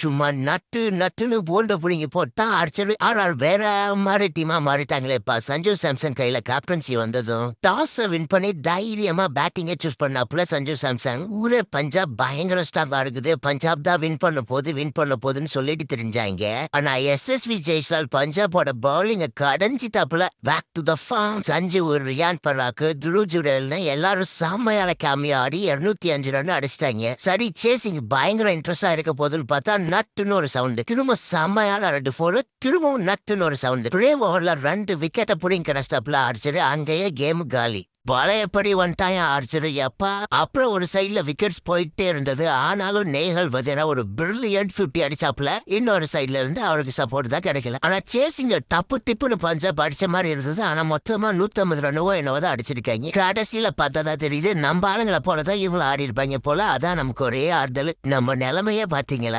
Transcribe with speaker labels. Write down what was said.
Speaker 1: சும்மா நட்டு நட்டுன்னு போல்ட புடிங்கி போட்டா அடிச்சது ஆனால் வேற மாதிரி டீமா மாறிட்டாங்களேப்பா சஞ்சு சாம்சன் கையில கேப்டன்சி வந்ததும் டாஸ் வின் பண்ணி தைரியமா பேட்டிங்கை சூஸ் பண்ணாப்புல சஞ்சு சாம்சன். ஊரே பஞ்சாப் பயங்கர ஸ்டாங்கா இருக்குது. பஞ்சாப் தான் வின் பண்ண போது வின் பண்ண போதுன்னு சொல்லிட்டு தெரிஞ்சாங்க. ஆனா எஸ்எஸ்வி ஜெய்ஸ்வால் பஞ்சாபோட பவுலிங்க கடைஞ்சிட்டாப்புல. Back to the form Sanju ஒரு ரியான் பராக்கு துரு ஜுடல்னு எல்லாரும் செம்மையான கேமியா ஆடி இருநூத்தி அஞ்சு ரன் அடிச்சிட்டாங்க. சரி சேசிங் பயங்கர இன்ட்ரெஸ்டா இருக்க போதுன்னு பார்த்தா நட்டுன்னு ஒரு சவுண்டு திரும்ப செம்மையான ரெண்டு ஃபோர் திரும்பவும் நட்டுன்னு ஒரு சவுண்டு ஒரே ஓவர்ல ரெண்டு விக்கெட்டை புடிங்க கிடஸ்டாப்ல அடிச்சிரு அங்கேயே கேம் காலி. பழையப்படி வந்துட்டான் ஆர்ச்சரு எப்பா? அப்புறம் ஒரு சைட்ல விக்கெட்ஸ் போயிட்டே இருந்தது. ஆனாலும் நேகல் வதிரா ஒரு பிரில்லியன்ட் பிப்டி அடிச்சாப்ல இன்னொரு சைடுல இருந்து அவருக்கு சப்போர்ட் தான் கிடைக்கல. ஆனா சேசிங்க டப்பு டிப்புன்னு பஞ்சாப் அடிச்ச மாதிரி இருந்தது. ஆனா மொத்தமா நூற்றம்பது ரன்னுவோ என்னவோ தான் அடிச்சிருக்காங்க. கடைசியில பார்த்ததா தெரியுது. நம்ம ஆளுங்களை போலதான் இவங்க ஆடி இருப்பாங்க போல. அதான் நமக்கு ஒரே ஆறுதல். நம்ம நிலைமையே பாத்தீங்களா